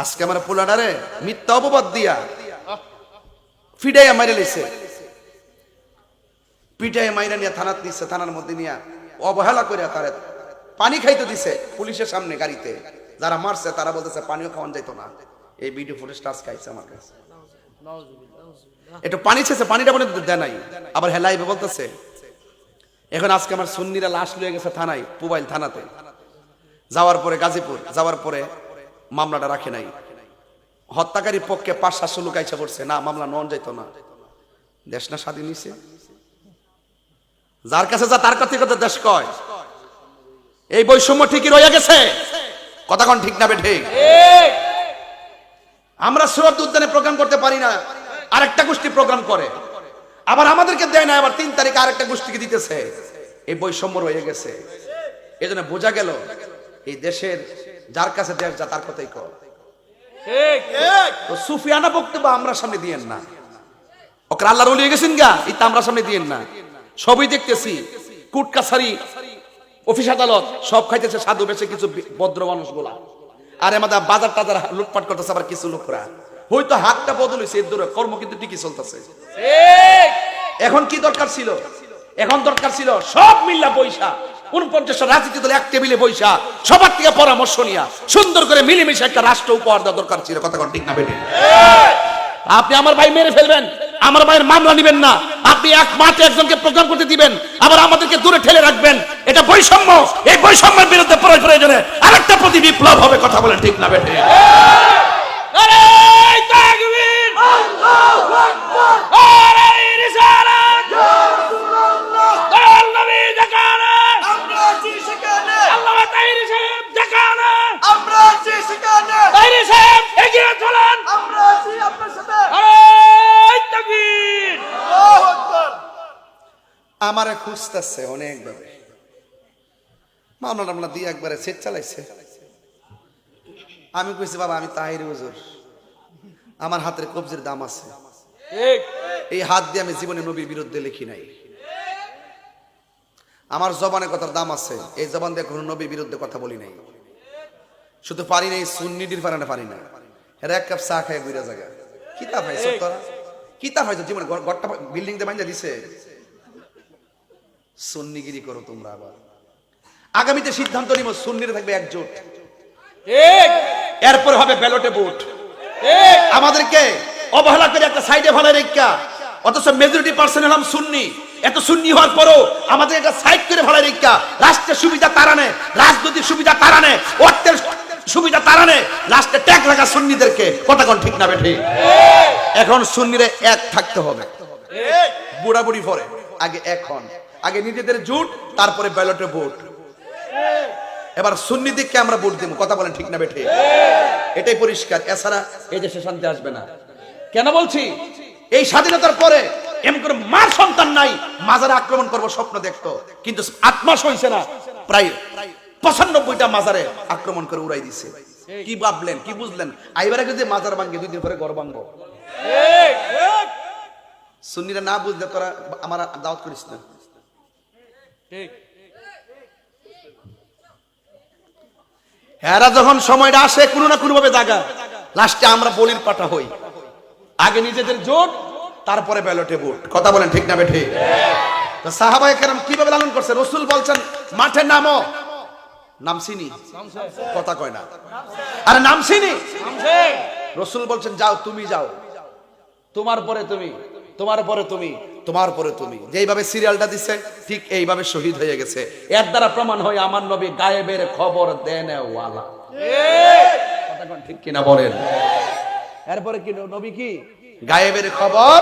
আজকে আমার পোলাডারে মিথ্যা অপবাদ দিয়া ফিডাইয়া মাইরে লিছে পিটাইয়া মাইরা নিয়ে থানাত দিচ্ছে থানার মধ্যে নিয়ে অবহেলা করে তারে পানি খাইতে দিছে পুলিশের সামনে গাড়িতে। যারা মারছে, তারা বলতেছে পানিও খাওয়ান যাইতো না। এই ভিডিও ফুটেজটা আজকে আইছে আমার কাছে। একটু পানি ছেছে, পানিটা মনে দেয় নাই। আবার হেলাইবে বলতেছে, এখন আজকে আমার সুন্নিরা লাশ লয়ে গেছে থানায়, পুবাইল থানাতে। যাওয়ার পরে গাজীপুর, যাওয়ার পরে মামলাটা রাখে নাই। হত্যাকারীর পক্ষে পাঁচ সাতশো লোক আইসা পড়ছে। না, মামলা নন যাইতো না। দেশ না স্বাধীন নিছে যার কাছে যা, তার কাছে কথা দেশ কয়। এই বৈষম্য ঠিকই রয়ে গেছে। কথা কোন ঠিক না বে ঠিক? আমরা সুরত উদ্যানে প্রোগ্রাম করতে পারি না, আরেকটা গোষ্ঠী প্রোগ্রাম করে। আবার আমাদেরকে দেয় না, আবার তিন তারিখে আরেকটা গোষ্ঠীকে দিতেছে। এই বৈষম্য রয়ে গেছে। এই জন্য বোঝা গেল, এই দেশের যার কাছে দেশ যা তার কথাই কর। সুফিয়ানা বক্তব্য আমরা সামনে দিয়েন না। ওকে আল্লাহর উলিয়ে গেছেন গা এটা আমরা সামনে দিয়েন না। সবই দেখতেছি কুট কাছারি অফিস আদালত সব খাইতেছে সাধু বেশে কিছু ভদ্র মানুষগুলা। আর আমাদের বাজার টাজার লুটপাট করতেছে আবার কিছু লোকরা। হয়তো হাতটা বদল হয়েছে এর দূরে কর্ম কিন্তু ঠিকই চলতেছে। এখন কি দরকার ছিল? এখন দরকার ছিল সব মিল্লা পয়সা। উনপঞ্চাশটা রাজনীতি দল এক টেবিলে বৈশা সবার থেকে পরামর্শ নিয়া, সুন্দর করে মিলেমিশে একটা রাষ্ট্র উপহার দেওয়া দরকার ছিল। কথা ঠিক না, বেটে? আপনি আমার ভাই মেরে ফেলবেন, আমার ভাইয়ের মামলা নিবেন না। আপনি এক মাঠে একজনকে প্রোগ্রাম করতে দিবেন, আবার আমাদেরকে দূরে ঠেলে রাখবেন। এটা বৈষম্য। এই বৈষম্যের বিরুদ্ধে প্রয়োজনে আরেকটা প্রতি বিপ্লব হবে, কথা বলেন, ঠিক না, বেটে? আমারে খুঁজতেছে অনেক ভাবে মামলা টামলা দিয়ে একবারে সেট চালাইছে। আমি কইছি, বাবা, আমি তাহির হুজুর। আমার হাতের কবজির দাম আছে। এই হাত দিয়ে আমি জীবনে নবীর বিরুদ্ধে লিখি নাই। আমার জবানে কথার দাম আছে। এই জবান দিয়ে কোনো নবীর বিরুদ্ধে কথা বলি নাই। শুধু পারি নাই, সুন্নিটির পারানে পারি না এরা এক কাপ চা খায় বুড়া জায়গা কিতা পাইছো তোরা কিতা পাইছো জীবনে ঘর- ঘরটা বিল্ডিং দিয়ে বাইন্দা দিছে? সুন্নিগিরি করো তোমরা আবার। আগামীতে সিদ্ধান্ত নিব সুন্নিরে থাকবে একজোট। এরপরে হবে ব্যালটে ভোট। আমাদেরকে অবহেলা করে একটা সাইডে ভালো রেখা। অথচ মেজরিটি পার্সেন্ট হলাম সুন্নি। এত সুন্নি হওয়ার পরও আমাদের একটা সাইড করে ভালো রেখা। রাষ্ট্রের সুবিধা তারানে রাজনৈতিক সুবিধা তারানে অর্থের সুবিধা তারানে লাস্টে ট্যাগ লাগা সুন্নিদেরকে। কতক্ষণ ঠিক না বেঠে? এখন সুন্নিরে এক থাকতে হবে। বুড়া বুড়ি পরে আগে এখন আগে নিজেদের জুট তারপরে ব্যালটে ভোট। এবার সুন্নি দিককে আমরা ভোট দেবো। কথা বলেন ঠিক না বেঠে? এটাই পরিষ্কার। এছাড়া এই দেশে শান্তি আসবে না। কেন বলছি? এই স্বাধীনতার পরে এমন করে মার সন্তান নাই। মাজারে আক্রমণ করব স্বপ্ন দেখতো। কিন্তু আট মাস হয়েছে না প্রায় পঁচানব্বইটা মাজারে আক্রমণ করে উড়াই দিছে। কি ভাবলেন কি বুঝলেন? আইবারে যদি মাজার ভাঙ্গে দুই দিন পরে ঘর ঠিক ঠিক। সুন্নিরা না বুঝলে তোরা আমার দাওয়াত করিস না। ঠিক এরা যখন সময়টা আসে, কোনো না কোনো ভাবে জাগা। লাস্টে আমরা বলির পাটা হই। আগে নিজেদের জোট, তারপরে ব্যালটে ভোট। কথা বলেন ঠিক না বেঠে? কীভাবে লালন করছে? রসুল বলছেন, মাঠে নামো। নাম চিনি? কথা কয় না। আরে নাম চিনি? রসুল বলছেন, যাও, তুমি যাও। তোমার পরে তুমি, তোমার পরে তুমি। তোমার পরে তুমি। যেইভাবে সিরিয়ালটা দিচ্ছে ঠিক এইভাবে শহীদ হয়ে গেছে। এর দ্বারা প্রমাণ হয় আমার নবী গায়েবের খবর দেন ওয়ালা ঠিক কিনা বলেন? এরপরে কি নবী কি? গায়েবের খবর